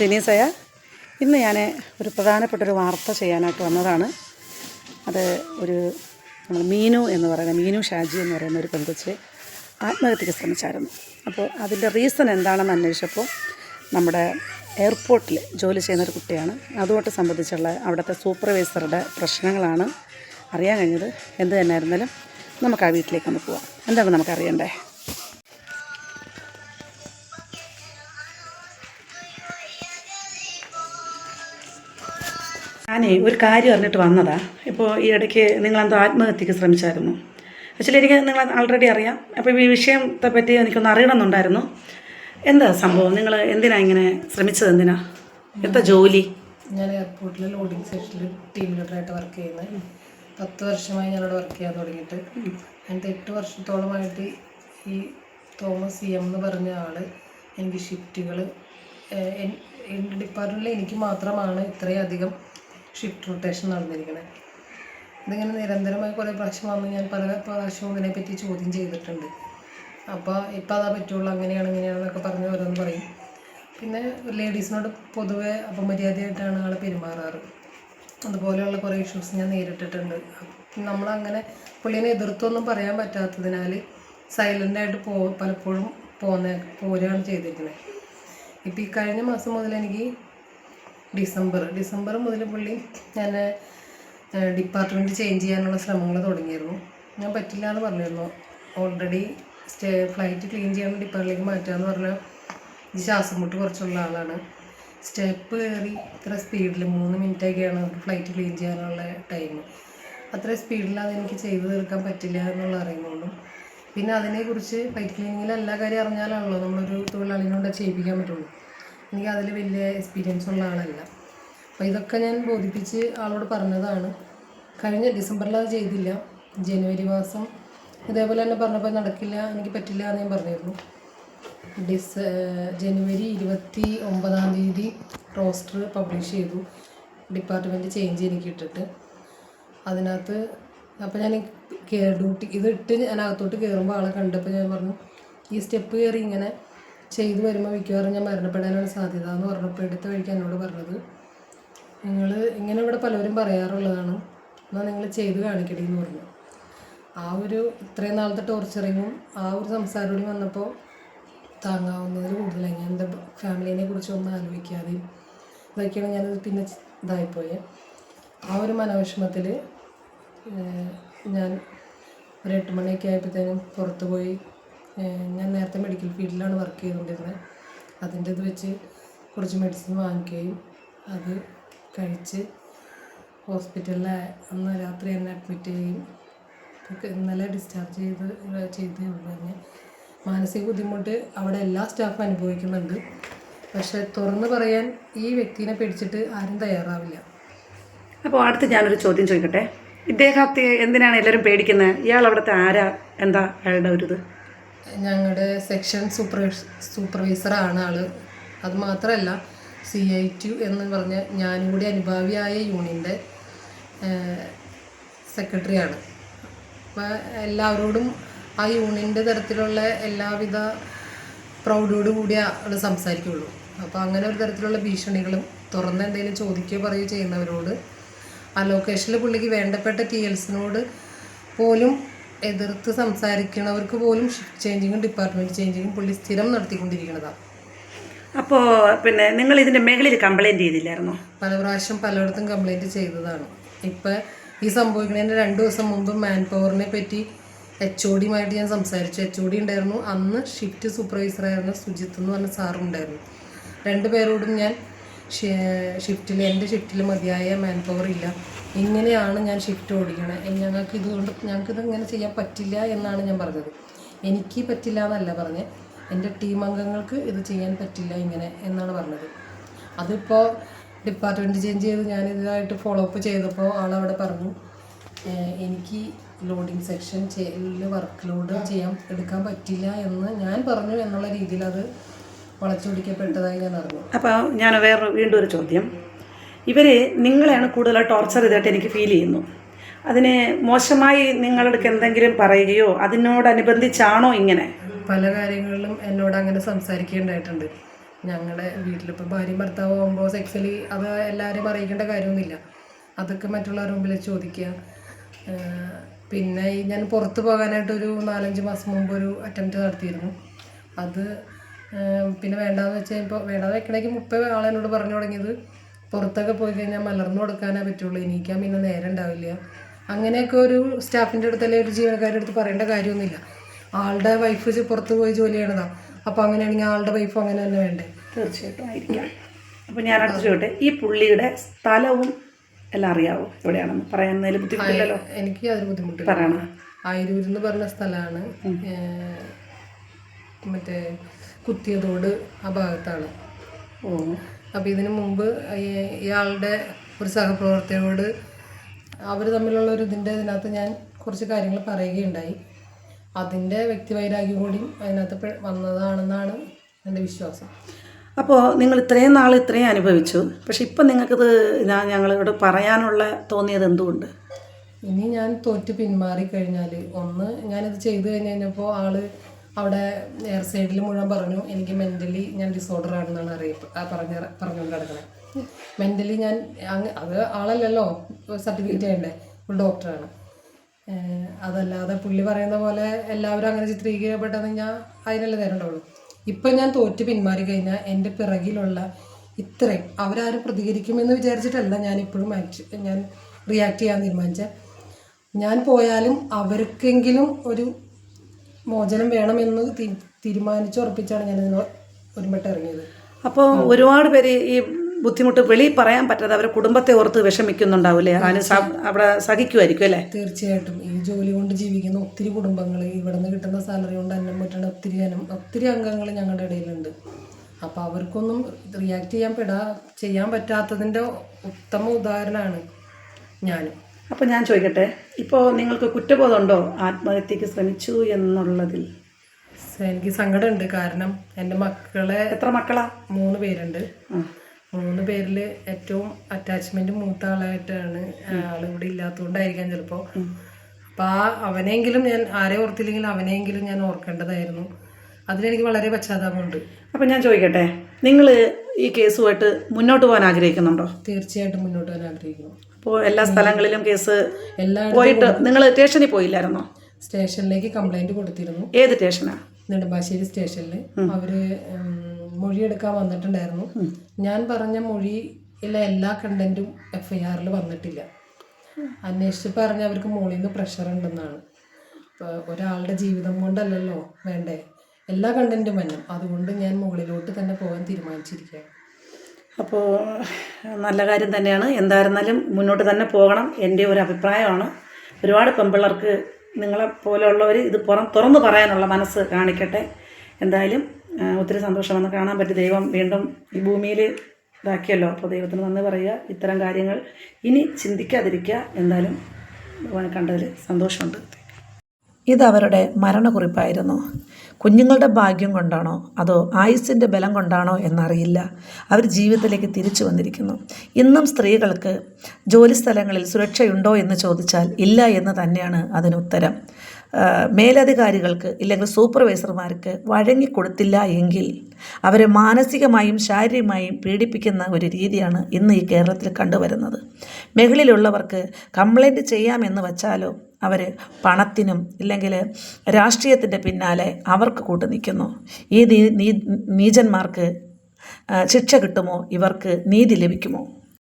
ടെനീസയ ഇന്ന് ഞാൻ ഒരു പ്രധാനപ്പെട്ട ഒരു വാർത്ത ചെയ്യാനായിട്ട് വന്നതാണ്. അത് ഒരു നമ്മൾ മീനു എന്ന് പറയുന്ന മീനു ഷാജി എന്ന് പറയുന്ന ഒരു പെൺകൊച്ച് ആത്മഹത്യക്ക് ശ്രമിച്ചായിരുന്നു. അപ്പോൾ അതിന്റെ റീസൺ എന്താണെന്ന് അന്വേഷിച്ചപ്പോൾ നമ്മുടെ എയർപോർട്ടിൽ ജോലി ചെയ്യുന്ന ഒരു കുട്ടിയാണ്. അതുമായിട്ട് സംബന്ധിച്ചുള്ള അവിടുത്തെ സൂപ്പർവൈസറുടെ പ്രശ്നങ്ങളാണ് അറിയാൻ കഴിഞ്ഞത്. എന്ത് തന്നെയായിരുന്നാലും നമുക്ക് ആ വീട്ടിലേക്ക് ഒന്ന് പോവാം. എന്താണ് നമുക്ക് അറിയണ്ടേ ഞാനേ ഒരു കാര്യം അറിഞ്ഞിട്ട് വന്നതാ. ഇപ്പോൾ ഈ ഇടയ്ക്ക് നിങ്ങളെന്തോ ആത്മഹത്യക്ക് ശ്രമിച്ചായിരുന്നു. ആക്ച്വലി എനിക്ക് നിങ്ങൾ ആൾറെഡി അറിയാം. അപ്പോൾ ഈ വിഷയത്തെ പറ്റി എനിക്കൊന്ന് അറിയണമെന്നുണ്ടായിരുന്നു. എന്താ സംഭവം? നിങ്ങൾ എന്തിനാ ഇങ്ങനെ ശ്രമിച്ചത് എന്തിനാ? എന്താ ജോലി? ഞാൻ എയർപോർട്ടിൽ ലോഡിംഗ് സെക്ഷനിൽ ടീം ലീഡറായിട്ട് വർക്ക് ചെയ്യുന്നത് പത്ത് വർഷമായി ഞാനവിടെ വർക്ക് ചെയ്യാൻ തുടങ്ങിയിട്ട്. അതിന്റെ എട്ട് വർഷത്തോളമായിട്ട് ഈ തോമസ് സി എം എന്ന് പറഞ്ഞ ആൾ എനിക്ക് ഷിഫ്റ്റുകൾ എന്റെ ഡിപ്പാർട്ട്മെന്റിൽ എനിക്ക് മാത്രമാണ് ഇത്രയധികം അധികം ഷിഫ്റ്റ് റൊട്ടേഷൻ നടന്നിരിക്കുന്നത് ഇതിങ്ങനെ നിരന്തരമായി കുറേ പ്രാവശ്യം വന്ന് ഞാൻ പല പ്രാവശ്യവും ഇതിനെപ്പറ്റി ചോദ്യം ചെയ്തിട്ടുണ്ട്. അപ്പോൾ ഇപ്പോൾ അതാ പറ്റുള്ളൂ അങ്ങനെയാണ് ഇങ്ങനെയാണെന്നൊക്കെ പറഞ്ഞ് ഓരോന്ന് പറയും. പിന്നെ ലേഡീസിനോട് പൊതുവെ അപമര്യാദയായിട്ടാണ് ആൾ പെരുമാറാറ്. അതുപോലെയുള്ള കുറേ ഇഷ്യൂസ് ഞാൻ നേരിട്ടിട്ടുണ്ട്. നമ്മളങ്ങനെ പുള്ളിനെ എതിർത്തൊന്നും പറയാൻ പറ്റാത്തതിനാൽ സൈലന്റായിട്ട് പോ പലപ്പോഴും പോന്നെ പോരുകയാണ് ചെയ്തിരിക്കുന്നത് ഇപ്പോൾ ഈ കഴിഞ്ഞ മാസം മുതൽ എനിക്ക് ഡിസംബർ. ഡിസംബർ മുതൽ പുള്ളി ഞാൻ ഡിപ്പാർട്ട്മെന്റ് ചേഞ്ച് ചെയ്യാനുള്ള ശ്രമങ്ങൾ തുടങ്ങിയിരുന്നു. ഞാൻ പറ്റില്ല എന്ന് പറഞ്ഞിരുന്നു. ഓൾറെഡി സ്റ്റേ ഫ്ലൈറ്റ് ക്ലീൻ ചെയ്യാൻ ഡിപ്പാർട്ട്മെന്റിലേക്ക് മാറ്റാമെന്ന് പറഞ്ഞാൽ ഈ ശ്വാസം മുട്ട് കുറച്ചുള്ള ആളാണ്. സ്റ്റെപ്പ് കയറി ഇത്ര സ്പീഡിൽ മൂന്ന് മിനിറ്റൊക്കെയാണ് ഫ്ലൈറ്റ് ക്ലീൻ ചെയ്യാനുള്ള ടൈം അത്ര സ്പീഡിൽ അതെനിക്ക് ചെയ്തു തീർക്കാൻ പറ്റില്ല എന്നുള്ള അറിയുന്നുള്ളൂ പിന്നെ അതിനെക്കുറിച്ച് ഫ്ലൈറ്റ് ക്ലീനിങ്ങിൽ എല്ലാ കാര്യം അറിഞ്ഞാലാണല്ലോ നമ്മളൊരു തൊഴിലാളിനോട് ചെയ്യിപ്പിക്കാൻ പറ്റുള്ളൂ. എനിക്ക് അതിൽ വലിയ എക്സ്പീരിയൻസ് ഉള്ള ആളല്ല. അപ്പോൾ ഇതൊക്കെ ഞാൻ ബോധിപ്പിച്ച് ആളോട് പറഞ്ഞതാണ്. കഴിഞ്ഞ ഡിസംബറിൽ അത് ചെയ്തില്ല. ജനുവരി മാസം ഇതേപോലെ തന്നെ പറഞ്ഞപ്പോൾ നടക്കില്ല എനിക്ക് പറ്റില്ല എന്ന് ഞാൻ പറഞ്ഞിരുന്നു. ഡിസ് ജനുവരി ഇരുപത്തി ഒമ്പതാം തീയതി റോസ്റ്റർ പബ്ലിഷ് ചെയ്തു. ഡിപ്പാർട്ട്മെന്റ് ചേഞ്ച് എനിക്ക് ഇട്ടിട്ട്. അതിനകത്ത് അപ്പോൾ ഞാൻ ഡ്യൂട്ടി ഇതിട്ട് ഞാൻ അകത്തോട്ട് കയറുമ്പോൾ ആളെ കണ്ടപ്പോൾ ഞാൻ പറഞ്ഞു ഈ സ്റ്റെപ്പ് കയറി ഇങ്ങനെ ചെയ്തു വരുമ്പോൾ മിക്കവാറും ഞാൻ മരണപ്പെടാനാണ് സാധ്യത എന്ന് പറഞ്ഞപ്പോൾ എടുത്ത വഴിക്ക് എന്നോട് പറഞ്ഞത്. നിങ്ങൾ ഇങ്ങനെ ഇവിടെ പലരും പറയാറുള്ളതാണ് എന്നാൽ നിങ്ങൾ ചെയ്ത് കാണിക്കടി എന്ന് പറഞ്ഞു. ആ ഒരു ഇത്രയും നാളത്തെ ടോർച്ചറിങ്ങും ആ ഒരു സംസാരം വന്നപ്പോൾ താങ്ങാവുന്നതിൽ കൂടുതലായി. ഞാൻ എന്റെ ഫാമിലിനെ കുറിച്ച് ഒന്നും ആലോചിക്കാതെയും ഇതൊക്കെയാണ് ഞാൻ പിന്നെ ഇതായിപ്പോയത് ആ ഒരു മനോവിഷമത്തിൽ ഞാൻ ഒരു എട്ട് മണിയൊക്കെ ആയപ്പോഴത്തേനും പുറത്ത് പോയി ഞാൻ നേരത്തെ മെഡിക്കൽ ഫീൽഡിലാണ് വർക്ക് ചെയ്തുകൊണ്ടിരുന്നത് അതിന്റെ ഇത് വെച്ച് കുറച്ച് മെഡിസിൻ വാങ്ങിക്കുകയും അത് കഴിച്ച് ഹോസ്പിറ്റലിൽ അന്ന് രാത്രി എന്നെ അഡ്മിറ്റ് ഒക്കെ ഇന്നലെ ഡിസ്ചാർജ് ചെയ്ത് ചെയ്തേ തന്നെ മാനസിക ബുദ്ധിമുട്ട് അവിടെ എല്ലാ സ്റ്റാഫും അനുഭവിക്കുന്നുണ്ട്. പക്ഷേ തുറന്ന് പറയാൻ ഈ വ്യക്തിനെ പിടിച്ചിട്ട് ആരും തയ്യാറാവില്ല. അപ്പോൾ അടുത്ത് ഞാനൊരു ചോദ്യം ചോദിക്കട്ടെ? ഇദ്ദേഹത്തെ എന്തിനാണ് എല്ലാവരും പേടിക്കുന്നത് ഇയാൾ അവിടുത്തെ ആരാ? എന്താ അയാളുടെ ഒരു ഇത് ഞങ്ങളുടെ സെക്ഷൻ സൂപ്പർവൈസ് സൂപ്പർവൈസറാണ് ആൾ. അതുമാത്രമല്ല സി ഐ ടു എന്ന് പറഞ്ഞ ഞാനും കൂടി അനുഭാവിയായ യൂണിയന്റെ സെക്രട്ടറിയാണ് അപ്പോൾ എല്ലാവരോടും ആ യൂണിയന്റെ തരത്തിലുള്ള എല്ലാവിധ പ്രൗഢോടു കൂടി ആൾ സംസാരിക്കുള്ളൂ. അപ്പോൾ അങ്ങനെ ഒരു തരത്തിലുള്ള ഭീഷണികളും തുറന്ന് എന്തെങ്കിലും ചോദിക്കുകയോ പറയുകയോ ചെയ്യുന്നവരോട് ആ ലൊക്കേഷനിൽ പുള്ളിക്ക് വേണ്ടപ്പെട്ട ടി എൽസിനോട് പോലും എതിർത്ത് സംസാരിക്കുന്നവർക്ക് പോലും ഷിഫ്റ്റ് ചേഞ്ചിങ്ങും ഡിപ്പാർട്ട്മെന്റ് ചേഞ്ചിങ്ങും പുള്ളി സ്ഥിരം നടത്തിക്കൊണ്ടിരിക്കുന്നതാണ് അപ്പോൾ പിന്നെ നിങ്ങൾ ഇതിന്റെ മേഖലയിൽ കംപ്ലൈന്റ് ചെയ്തില്ലായിരുന്നോ? പല പ്രാവശ്യം പലയിടത്തും കംപ്ലൈന്റ് ചെയ്തതാണ്. ഇപ്പോൾ ഈ സംഭവിക്കുന്നതിന്റെ രണ്ട് ദിവസം മുമ്പ് മാൻ പവറിനെ പറ്റി എച്ച് ഒ ഡിയുമായിട്ട് ഞാൻ സംസാരിച്ചു. എച്ച് ഒ ഡി ഉണ്ടായിരുന്നു. അന്ന് ഷിഫ്റ്റ് സൂപ്പർവൈസറായിരുന്ന സുജിത്ത് എന്ന് പറഞ്ഞ സാറുണ്ടായിരുന്നു. രണ്ട് പേരോടും ഞാൻ ഷിഫ്റ്റിൽ എന്റെ ഷിഫ്റ്റിൽ മതിയായ മാൻ പവർ ഇല്ല. ഇങ്ങനെയാണ് ഞാൻ ഷിഫ്റ്റ് ഓടിക്കണേ. ഞങ്ങൾക്ക് ഇതുകൊണ്ട് ഞങ്ങൾക്കിത് ഇങ്ങനെ ചെയ്യാൻ പറ്റില്ല എന്നാണ് ഞാൻ പറഞ്ഞത്. എനിക്ക് പറ്റില്ല എന്നല്ല പറഞ്ഞത് എന്റെ ടീം അംഗങ്ങൾക്ക് ഇത് ചെയ്യാൻ പറ്റില്ല ഇങ്ങനെ എന്നാണ് പറഞ്ഞത്. അതിപ്പോൾ ഡിപ്പാർട്ട്മെന്റ് ചേഞ്ച് ചെയ്ത് ഞാൻ ഇതായിട്ട് ഫോളോ അപ്പ് ചെയ്തപ്പോൾ ആളവിടെ പറഞ്ഞു എനിക്ക് ലോഡിംഗ് സെക്ഷൻ വർക്ക് ലോഡ് ചെയ്യാൻ എടുക്കാൻ പറ്റില്ല എന്ന് ഞാൻ പറഞ്ഞു എന്നുള്ള രീതിയിൽ അത് വളച്ചൊടിക്കപ്പെട്ടതായി ഞാൻ അറിഞ്ഞു. അപ്പോൾ ഞാൻ വേറെ വീണ്ടും ഒരു ചോദ്യം. ഇവർ നിങ്ങളെയാണ് കൂടുതൽ ടോർച്ചർ ചെയ്തിട്ട് എനിക്ക് ഫീൽ ചെയ്യുന്നു. അതിന് മോശമായി നിങ്ങളുടെ എന്തെങ്കിലും പറയുകയോ അതിനോടനുബന്ധിച്ചാണോ ഇങ്ങനെ? പല കാര്യങ്ങളിലും എന്നോട് അങ്ങനെ സംസാരിക്കേണ്ടതായിട്ടുണ്ട് ഞങ്ങളുടെ വീട്ടിലിപ്പോൾ ഭാര്യ ഭർത്താവ് ആകുമ്പോൾ സെക്സലി അത് എല്ലാവരെയും അറിയിക്കേണ്ട കാര്യമൊന്നുമില്ല. അതൊക്കെ മറ്റുള്ളവരുടെ മുമ്പിൽ ചോദിക്കുക പിന്നെ ഞാൻ പുറത്ത് പോകാനായിട്ടൊരു നാലഞ്ച് മാസം മുമ്പ് ഒരു അറ്റംപ്റ്റ് നടത്തിയിരുന്നു. അത് പിന്നെ വേണ്ടാന്ന് വെച്ചാൽ ഇപ്പോൾ വേണ്ടാന്ന് വെക്കണമെങ്കിൽ മുപ്പത് ആളെന്നോട് പറഞ്ഞു തുടങ്ങിയത്. പുറത്തൊക്കെ പോയി കഴിഞ്ഞാൽ മലർന്നു കൊടുക്കാനേ പറ്റുള്ളൂ. എനിക്കാൻ പിന്നെ നേരം ഉണ്ടാവില്ല. അങ്ങനെയൊക്കെ ഒരു സ്റ്റാഫിന്റെ അടുത്ത് അല്ലെങ്കിൽ ഒരു ജീവനക്കാരുടെ അടുത്ത് പറയേണ്ട കാര്യമൊന്നുമില്ല. ആളുടെ വൈഫ് പുറത്ത് പോയി ജോലി ചെയ്യണതാണ് അപ്പോൾ അങ്ങനെയാണെങ്കിൽ ആളുടെ വൈഫ് അങ്ങനെ തന്നെ വേണ്ടേ? തീർച്ചയായിട്ടും ആയിരിക്കാം. അപ്പോൾ ഞാൻ അടുത്ത് ചോദിട്ടെ ഈ പുള്ളിയുടെ സ്ഥലവും എല്ലാം അറിയാവോ? എവിടെയാണെന്ന്? പറയാൻ ബുദ്ധിമുട്ടില്ലല്ലോ? എനിക്ക് അതൊരു ബുദ്ധിമുട്ട് പറയണം. ആയിരൂർ എന്ന് പറഞ്ഞ സ്ഥലമാണ് മറ്റേ കുത്തിയതോട് ആ ഭാഗത്താണ്. ഓ. അപ്പോൾ ഇതിനു മുമ്പ് ഇയാളുടെ ഒരു സഹപ്രവർത്തകരോട് അവർ തമ്മിലുള്ള ഒരു ഇതിന്റെ ഇതിനകത്ത് ഞാൻ കുറച്ച് കാര്യങ്ങൾ പറയുകയുണ്ടായി. അതിന്റെ വ്യക്തിവൈരാഗ്യം കൂടി അതിനകത്ത് വന്നതാണെന്നാണ് എന്റെ വിശ്വാസം. അപ്പോൾ നിങ്ങൾ ഇത്രയും നാൾ ഇത്രയും അനുഭവിച്ചു. പക്ഷെ ഇപ്പം നിങ്ങൾക്കിത് ഞാൻ ഞങ്ങളോട് പറയാനുള്ള തോന്നിയത് എന്തുകൊണ്ട്? ഇനി ഞാൻ തോറ്റ് പിന്മാറി കഴിഞ്ഞാൽ ഒന്ന് ഞാനിത് ചെയ്തു കഴിഞ്ഞ് കഴിഞ്ഞപ്പോൾ ആൾ അവിടെ എയർ സൈഡിൽ മുഴുവൻ പറഞ്ഞു എനിക്ക് മെന്റലി ഞാൻ ഡിസോർഡർ ആണെന്നാണ് അറിയിപ്പ് പറഞ്ഞ പറഞ്ഞുകൊണ്ട് കിടക്കുന്നത് മെന്റലി ഞാൻ അങ്ങ് അത് ആളല്ലല്ലോ സർട്ടിഫിക്കറ്റ് ചെയ്യണ്ടേ ഒരു ഡോക്ടറാണ് അതല്ലാതെ പുള്ളി പറയുന്ന പോലെ എല്ലാവരും അങ്ങനെ ചിത്രീകരിക്കപ്പെട്ടതെന്ന് ഞാൻ അതിനല്ലേ തരേണ്ടുള്ളൂ ഇപ്പം ഞാൻ തോറ്റ് പിന്മാറി കഴിഞ്ഞാൽ എന്റെ പിറകിലുള്ള ഇത്രയും അവരാരും പ്രതികരിക്കുമെന്ന് വിചാരിച്ചിട്ടല്ല ഞാൻ ഇപ്പോഴും ആക്ട് ഞാൻ റിയാക്ട് ചെയ്യാൻ തീരുമാനിച്ചത് ഞാൻ പോയാലും അവർക്കെങ്കിലും ഒരു മോചനം വേണമെന്ന് തീരുമാനിച്ചുറപ്പിച്ചാണ് ഞാൻ ഇതിന് ഒരുമിട്ട് ഇറങ്ങിയത്. അപ്പോൾ ഒരുപാട് പേര് ഈ ബുദ്ധിമുട്ട് വെളിയിൽ പറയാൻ പറ്റാതെ അവരെ കുടുംബത്തെ ഓർത്ത് വിഷമിക്കുന്നുണ്ടാവില്ലേ? അതിന് അവിടെ സഹിക്കുമായിരിക്കും അല്ലേ? തീർച്ചയായിട്ടും. ഈ ജോലി കൊണ്ട് ജീവിക്കുന്ന ഒത്തിരി കുടുംബങ്ങൾ ഇവിടെ നിന്ന് കിട്ടുന്ന സാലറി കൊണ്ട് അന്നം പറ്റുന്ന ഒത്തിരി അനം ഒത്തിരി അംഗങ്ങൾ ഞങ്ങളുടെ ഇടയിലുണ്ട്. അപ്പോൾ അവർക്കൊന്നും റിയാക്ട് ചെയ്യാൻ പെടാ ചെയ്യാൻ പറ്റാത്തതിന്റെ ഉത്തമ ഉദാഹരണമാണ് ഞാനും. അപ്പോൾ ഞാൻ ചോദിക്കട്ടെ ഇപ്പോൾ നിങ്ങൾക്ക് കുറ്റബോധമുണ്ടോ? ആത്മഹത്യക്ക് ശ്രമിച്ചു എന്നുള്ളതിൽ. എനിക്ക് സങ്കടമുണ്ട്. കാരണം എന്റെ മക്കളെ എത്ര മക്കളാ? മൂന്ന് പേരുണ്ട്. മൂന്ന് പേരിൽ ഏറ്റവും അറ്റാച്ച്മെന്റ് മൂത്ത ആളായിട്ടാണ് ആളിവിടെ ഇല്ലാത്തതുകൊണ്ടായിരിക്കാം ചിലപ്പോൾ അപ്പം ആ അവനെങ്കിലും ഞാൻ ആരെ ഓർത്തില്ലെങ്കിലും അവനെങ്കിലും ഞാൻ ഓർക്കേണ്ടതായിരുന്നു. അതിലെനിക്ക് വളരെ പശ്ചാത്താപമുണ്ട്. അപ്പം ഞാൻ ചോദിക്കട്ടെ നിങ്ങൾ ഈ കേസുമായിട്ട് മുന്നോട്ട് പോകാൻ ആഗ്രഹിക്കുന്നുണ്ടോ? തീർച്ചയായിട്ടും മുന്നോട്ട് പോകാൻ ആഗ്രഹിക്കുന്നു. എല്ലാ സ്ഥലങ്ങളിലും കേസ് പോയിട്ട് നിങ്ങൾ സ്റ്റേഷനിൽ പോയില്ലായിരുന്നോ? സ്റ്റേഷനിലേക്ക് കംപ്ലൈന്റ് കൊടുത്തിരുന്നു. ഏത് സ്റ്റേഷനാ? നെടുമ്പാശ്ശേരി സ്റ്റേഷനിൽ അവർ മൊഴിയെടുക്കാൻ വന്നിട്ടുണ്ടായിരുന്നു. ഞാൻ പറഞ്ഞ മൊഴിയിലെ എല്ലാ കണ്ടന്റും എഫ് ഐ ആറിൽ വന്നിട്ടില്ല. അന്വേഷിച്ച് പറഞ്ഞ അവർക്ക് മുകളിൽ നിന്ന് പ്രഷർ ഉണ്ടെന്നാണ്. ഒരാളുടെ ജീവിതം കൊണ്ടല്ലല്ലോ വേണ്ടേ? എല്ലാ കണ്ടന്റും വന്നു അതുകൊണ്ട് ഞാൻ മുകളിലോട്ട് തന്നെ പോകാൻ തീരുമാനിച്ചിരിക്കുകയാണ്. അപ്പോൾ നല്ല കാര്യം തന്നെയാണ്. എന്തായിരുന്നാലും മുന്നോട്ട് തന്നെ പോകണം എന്റെ ഒരു അഭിപ്രായമാണ്. ഒരുപാട് പെമ്പിള്ളേർക്ക് നിങ്ങളെ പോലെയുള്ളവർ ഇത് പുറം തുറന്നു പറയാനുള്ള മനസ്സ് കാണിക്കട്ടെ. എന്തായാലും ഒത്തിരി സന്തോഷമെന്ന് കാണാൻ പറ്റി. ദൈവം വീണ്ടും ഈ ഭൂമിയിൽ ഇതാക്കിയല്ലോ. അപ്പോൾ ദൈവത്തിന് നന്ദി പറയുക. ഇത്തരം കാര്യങ്ങൾ ഇനി ചിന്തിക്കാതിരിക്കുക. എന്തായാലും കണ്ടതിൽ സന്തോഷമുണ്ട്. ഇത് അവരുടെ മരണക്കുറിപ്പായിരുന്നു. കുഞ്ഞുങ്ങളുടെ ഭാഗ്യം കൊണ്ടാണോ? അതോ ആയുസ്സിന്റെ ബലം കൊണ്ടാണോ എന്നറിയില്ല. അവർ ജീവിതത്തിലേക്ക് തിരിച്ചു വന്നിരിക്കുന്നു. ഇന്നും സ്ത്രീകൾക്ക് ജോലിസ്ഥലങ്ങളിൽ സുരക്ഷയുണ്ടോ എന്ന് ചോദിച്ചാൽ ഇല്ല എന്ന് തന്നെയാണ് അതിനുത്തരം മേലധികാരികൾക്ക് ഇല്ലെങ്കിൽ സൂപ്പർവൈസർമാർക്ക് വഴങ്ങിക്കൊടുത്തില്ല എങ്കിൽ അവരെ മാനസികമായും ശാരീരികമായും പീഡിപ്പിക്കുന്ന ഒരു രീതിയാണ് ഇന്ന് ഈ കേരളത്തിൽ കണ്ടുവരുന്നത്. മേഖലയിലുള്ളവർക്ക് കംപ്ലൈന്റ് ചെയ്യാമെന്ന് വച്ചാലോ അവർ പണത്തിനും ഇല്ലെങ്കിൽ രാഷ്ട്രീയത്തിന്റെ പിന്നാലെ അവർക്ക് കൂട്ടു നിൽക്കുന്നു. ഈ നീ- നീചന്മാർക്ക് ശിക്ഷ കിട്ടുമോ? ഇവർക്ക് നീതി ലഭിക്കുമോ?